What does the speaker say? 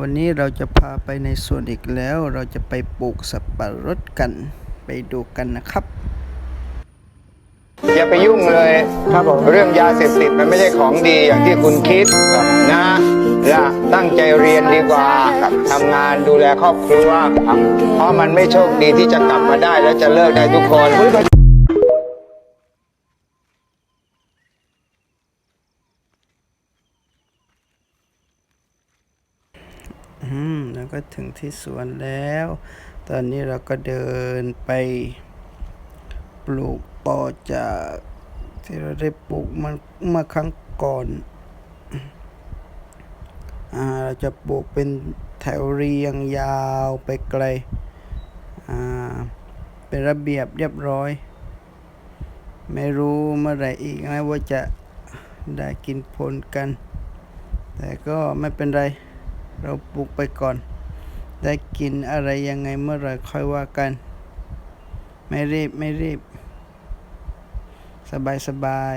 วันนี้เราจะพาไปในสวนอีกแล้ว เราจะไปปลูกสับปะรดกัน ไปดูกันนะครับ อย่าไปยุ่งเลยครับผมเรื่องยาเสพติดมันไม่ใช่ของดีอย่างที่คุณคิดนะและตั้งใจเรียนดีกว่าทำงานดูแลครอบครัวเพราะมันไม่โชคดีที่จะกลับมาได้ แล้วจะเลิกได้ทุกคน อืมแล้วก็ถึงที่สวนแล้ว ตอนนี้เราก็เดินไปปลูกต่อจากที่เราได้ปลูกมันเมื่อครั้งก่อน อ่า เราจะปลูกเป็นแถวเรียงยาวไปไกล อ่า เป็นระเบียบเรียบร้อย ไม่รู้เมื่อไรอีกนะว่าจะได้กินผลกัน แต่ก็ไม่เป็นไร เราปลูกไปก่อน ได้กินอะไรยังไงเมื่อไรค่อยว่ากัน ไม่รีบไม่รีบ สบายสบาย